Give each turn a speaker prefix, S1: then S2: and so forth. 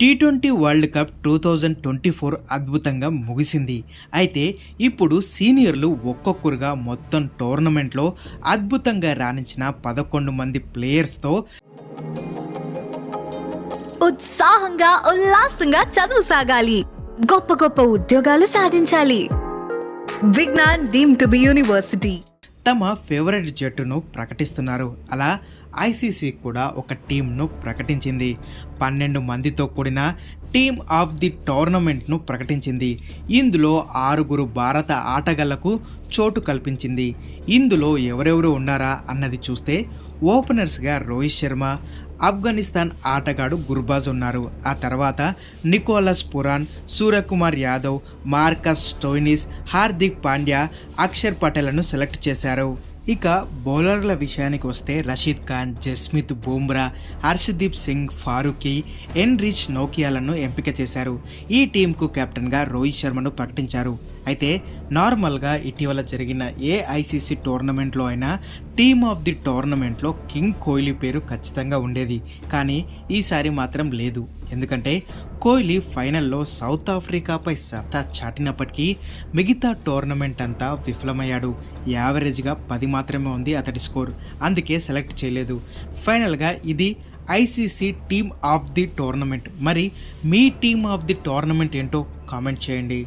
S1: T twenty world cup two thousand twenty four అద్భుతంగా ముగిసింది. అయితే ఇప్పుడు సీనియర్లు ఒక్కొక్కరుగా మొత్తం టోర్నమెంట్లో అద్భుతంగా రాణించిన పదకొండు మంది ప్లేయర్స్తో
S2: ఉత్సాహంగా ఉల్లాసంగా చదువు సాగాలి. గొప్ప గొప్ప ఉద్యోగాలు సాధించాలి. Vignan deemed to be university.
S1: తమ ఫేవరెట్ జట్టును ప్రకటిస్తున్నారు. అలా ఐసీసీ కూడా ఒక టీంను ప్రకటించింది. పన్నెండు మందితో కూడిన టీమ్ ఆఫ్ ది టోర్నమెంట్ను ప్రకటించింది. ఇందులో ఆరుగురు భారత ఆటగాళ్ళకు చోటు కల్పించింది. ఇందులో ఎవరెవరు ఉన్నారా అన్నది చూస్తే ఓపెనర్స్గా రోహిత్ శర్మ ఆఫ్ఘనిస్తాన్ ఆటగాడు గుర్బాజ్ ఉన్నారు. ఆ తర్వాత Nicholas Pooran Suryakumar Yadav Marcus Stoinis Hardik Pandya Akshar పటేల్ను select చేశారు. ఇక బౌలర్ల విషయానికి వస్తే రషీద్ ఖాన్ జస్మిత్ బూమ్రా హర్షదీప్ సింగ్ ఫారూఖీ ఎన్ రిచ్ నోకియాలను ఎంపిక చేశారు. ఈ టీంకు కెప్టెన్గా రోహిత్ శర్మను ప్రకటించారు. అయితే నార్మల్గా ఇటీవల జరిగిన ఏ ఐసీసీ టోర్నమెంట్లో అయినా టీమ్ ఆఫ్ ది టోర్నమెంట్లో కింగ్ కోహ్లీ పేరు ఖచ్చితంగా ఉండేది. కానీ ఈసారి మాత్రం లేదు. ఎందుకంటే కోహ్లీ ఫైనల్లో సౌత్ ఆఫ్రికాపై సత్తా చాటినప్పటికీ మిగతా టోర్నమెంట్ అంతా విఫలమయ్యాడు. యావరేజ్గా పది మాత్రమే ఉంది అతడి స్కోర్. అందుకే సెలెక్ట్ చేయలేదు. ఫైనల్గా ఇది ICC team of the tournament. మరి మీ టీమ్ ఆఫ్ ది టోర్నమెంట్ ఏంటో కామెంట్ చేయండి.